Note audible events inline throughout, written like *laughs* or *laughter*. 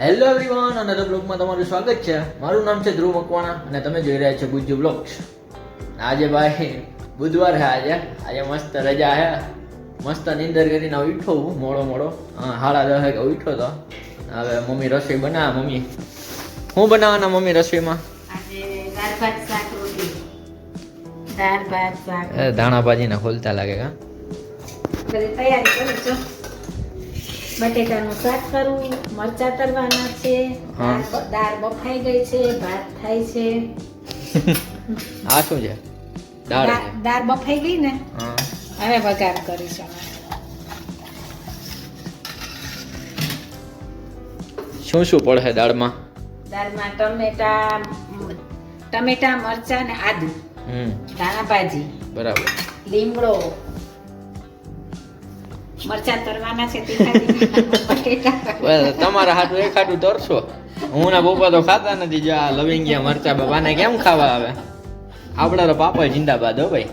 Hello everyone અને the બ્લોગમાં તમારું સ્વાગત છે. મારું નામ છે ધ્રુવ મકવાણા અને તમે જોઈ રહ્યા છો ગુજ્જુ બ્લોગ્સ આજે ભાઈ બુધવાર છે આજે. આજે મસ્ત રજા છે. મસ્ત નીંદર કરીને ઉઠો હું મોડો મોડો. હા સાડા દસ વાગે ઉઠ્યો તો. હવે મમ્મી રસોઈ બનાવે મમ્મી. શું બનાવવાના મમ્મી રસોઈમાં? ધાણા ભાજીને ખોલતા લાગે કા? તૈયારી કરું છું. બટેટાનું શાક કરું મરચા તરવાના છે દાળ બફાઈ ગઈ છે ભાત થાય છે. *laughs* આ શું છે? દાળ દાળ બફાઈ ગઈ ને? હવે વઘાર કરીશું શું શું પડશે દાળમાં? દાળમાં ટમેટા ટમેટા મરચા ને આદુ. હમ. ધાણા ભાજી બરાબર. લીમડો. મરચા તરવાના છે તમારા હાથું એક હાથું તરશો. હું ના પપ્પા તો ખાતા નથી જો આ લવિંગિયા મરચા બાપાને કેમ ખાવા આવે? આપડા તો પાપડ જિંદાબાદ હો ભાઈ.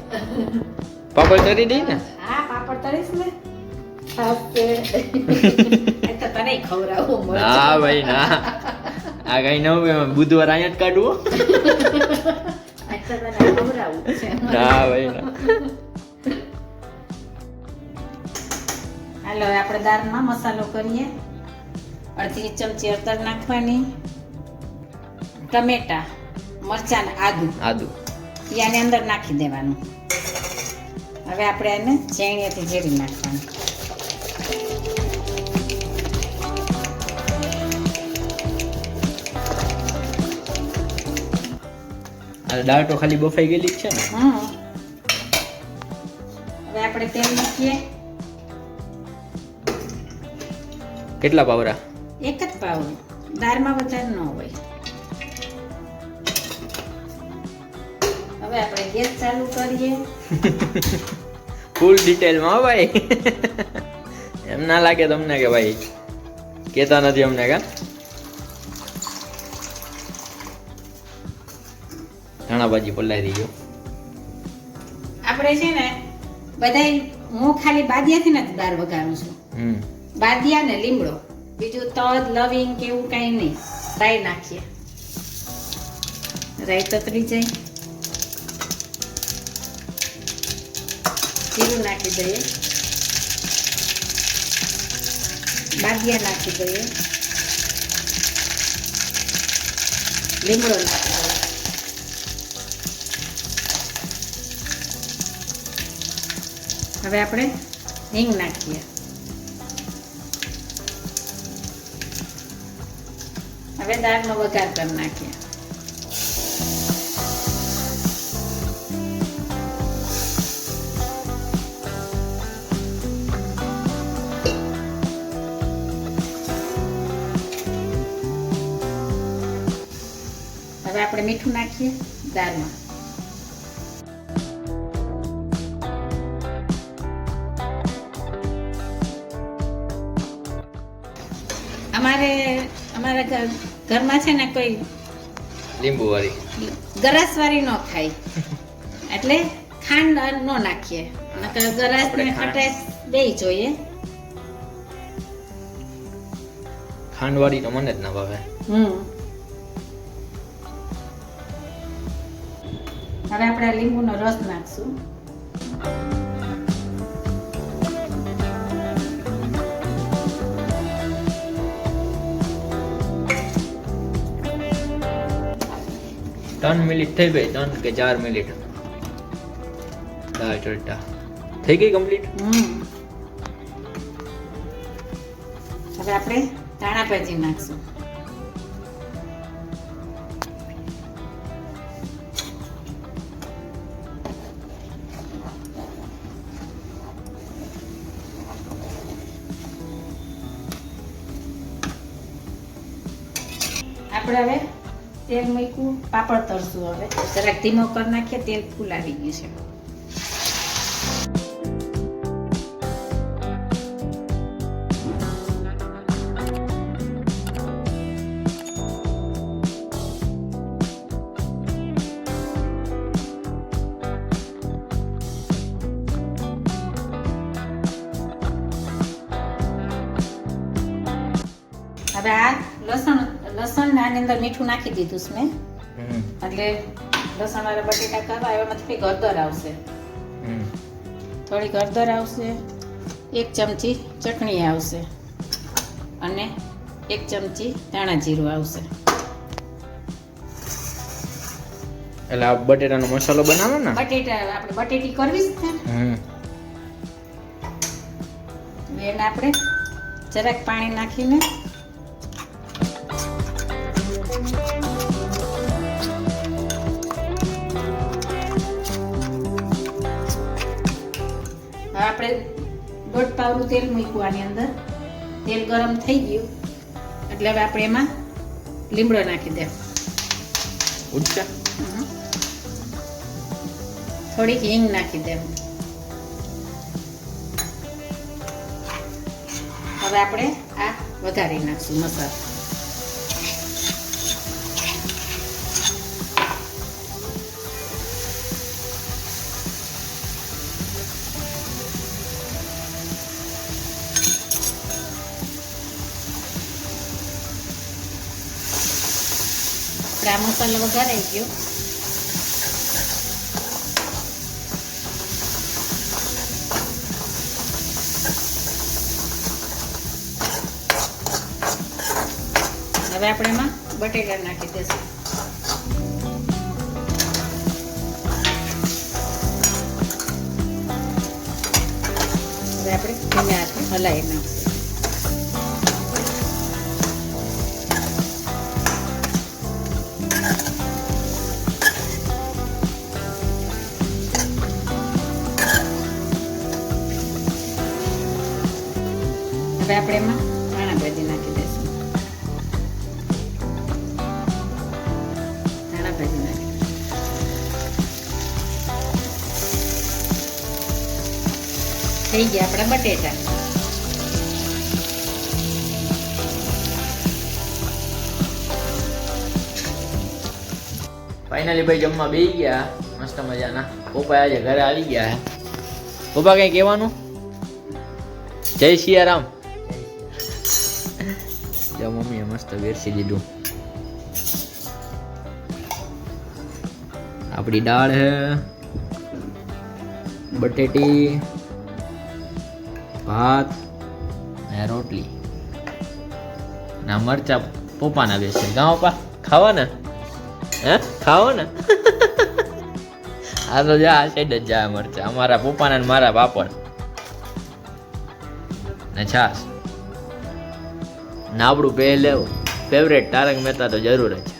પાપડ તરી દઈ ને? હા પાપડ તરીશ ને. ભાઈ ના. આ કઈ નવું બુધવાર અહીંયા જ કાઢવું ના ભાઈ ના. હાલો આપણે દાળમાં મસાલો કરીએ. અડધી ચમચી અડતર નાખવાની. ટમેટા મરચાં આદુ. આદુ. યાને અંદર નાખી દેવાનું. હવે આપણે એને ચેણીએથી ઝેરી નાખવાનું. દાળ તો ખાલી બફાઈ ગયેલી છે ને? હવે આપણે તેલ મૂકીએ કેટલા પાવરા? એક જ પાવડું દાળમાં વધારે ન હોય. હવે આપણે ગેસ ચાલુ કરીએ. *laughs* ફૂલ ડિટેલમાં ભાઈ. *laughs* એમ ના લાગે તમને કે ભાઈ કેતા નથી અમને કા? ધાણા ભાજી પલાઈ દીજો આપણે છે ને બધાય હું ખાલી બાદિયાથી નથી દાળ વગાડું છું. હમ. બાદિયા ને લીમડો. બીજું તજ, લવિંગ કે એવું કાંઈ નહીં. રાઈ નાખીએ. રાઈ તતરી જાય. જીરું નાખી દઈએ. બાદિયા નાખી દઈએ. લીમડો નાખી દઈએ. હવે આપણે હિંગ નાખીએ. હવે દાળનો વઘાર કરી નાખીએ. હવે આપણે મીઠું નાખીએ દાળમાં. અમારે અમારા ઘર ઘરમાં છે ને કોઈ લીંબુ વાળી ગરાસવાળી ન ખાય *laughs* એટલે ખાંડ ન નાખીએ. નકર ગરાસ ને ખટાશ બેય જોઈએ. ખાંડ વાળી તો મને જ ના ભાવે. હમ. હવે આપણે લીંબુનો રસ નાખશું. ત્રણ મિનિટ થઈ ગઈ, ત્રણ કે ચાર મિનિટ. દાળ ચડતા. થઈ ગઈ કમ્પ્લીટ હવે આપણે ધાણા ભાજી નાખશું. આપણે હવે તેલ મૂક્યું પાપડ તળશું હવે જરાક ધીમો કરી નાખીએ તેલ ફૂલ આવી ગયું છે હવે આ લસણ લસણ ને આની અંદર મીઠું નાખી દીધું છે મેં. એટલે લસણ વાળા બટેટા કરવા એમાં થોડી હળદર આવશે. થોડી હળદર આવશે એક ચમચી ચટણી આવશે અને એક ચમચી ધાણા જીરું આવશે. એટલે આ બટેટાનો મસાલો બનાવો ને. બટેટા આપણે બટેટી કરવી જ છે હમ. ને આપણે જરાક પાણી નાખીને આપણે દોઢ પાવનું તેલ મૂક્યું આની અંદર. તેલ ગરમ થઈ ગયું. એટલે હવે આપણે એમાં લીમડો નાખી દે થોડીક હિંગ નાખી દે હવે આપણે આ વધારી નાખશું મસાલો. આપણે આ મસાલો વઘારાઈ ગયો. હવે આપણે એમાં બટેકા નાખી દઈશું આપણે ધીમે હાથે હલાવી નાખશું. આપણે એમાં ધાણા ભાજી નાખી દઈશું ધાણા ભાજી નાખી થઈ ગયા આપણા બટેટા ફાઇનલી ભાઈ જમવા બેસી ગયા મસ્ત મજાના પપ્પા આજે ઘરે આવી ગયા હે પપ્પા કઈ કહેવાનું જય સિયારામ મસ્ત વેરસી દીધું આપણી દાળ હે, બટેટી, ભાત ને રોટલી. ના મરચા પપ્પાના બેસે. ગાઉ પા ખાવા ને હે ખાવો ને *laughs* આ તો જા, આ સાઈડ જ જા મરચા. અમારા પપ્પાના મારા પાપડ. ને છાસ ને આપણું પહેલે ફેવરેટ તારક મહેતા તો જરૂર જ.